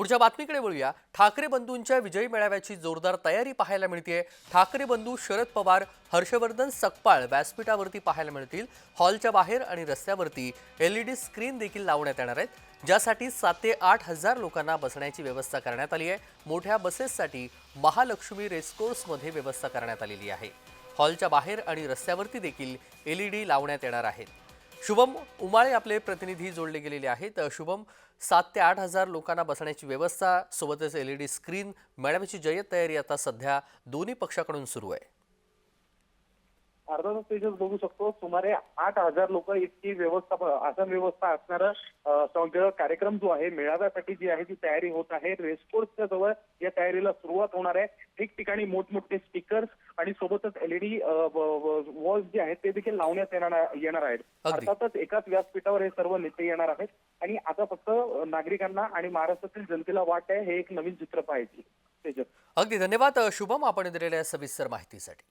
पुढच्या बातमीकडे वळूया. ठाकरे बंधूंच्या विजयी मेळाव्याची जोरदार तयारी पाहायला मिळते ठाकरे बंधू शरद पवार हर्षवर्धन सकपाळ व्यासपीठावरती पाहायला मिळतील. हॉलच्या बाहेर आणि रस्त्यावरती एल ई डी स्क्रीन देखील लावण्यात येणार आहेत ज्यासाठी सात ते आठ हजार लोकांना बसण्याची व्यवस्था करण्यात आली आहे. मोठ्या बसेससाठी महालक्ष्मी रेसकोर्समध्ये व्यवस्था करण्यात आलेली आहे. हॉलच्या बाहेर आणि रस्त्यावरती देखील एल ई डी लावण्यात येणार आहेत. शुभम उमाळे आपले प्रतिनिधी जोडले गेलेले आहेत. शुभम सात ते आठ हजार लोकांना बसण्याची व्यवस्था सोबतच एल ई डी स्क्रीन मेळाव्याची जय्यत तयारी आता सध्या दोन्ही पक्षाकडून सुरू आहे. अर्धा तास तेजस बघू शकतो सुमारे आठ हजार लोक इतकी व्यवस्था आसन व्यवस्था असणारा कार्यक्रम जो आहे मेळाव्यासाठी जी आहे ती तयारी होत आहे. रेसकोर्सच्या जवळ या तयारीला सुरुवात होणार आहे. ठिकठिकाणी मोठमोठे स्पीकर्स आणि सोबतच एलईडी वॉल्स जे आहेत ते देखील लावण्यात येणार येणार आहेत. अर्थातच एकाच व्यासपीठावर हे सर्व नेते येणार आहेत. आणि आता फक्त नागरिकांना आणि महाराष्ट्रातील जनतेला वाट आहे हे एक नवीन चित्र पाहायची. तेजस. अगदी धन्यवाद शुभम आपण दिलेल्या सविस्तर माहितीसाठी.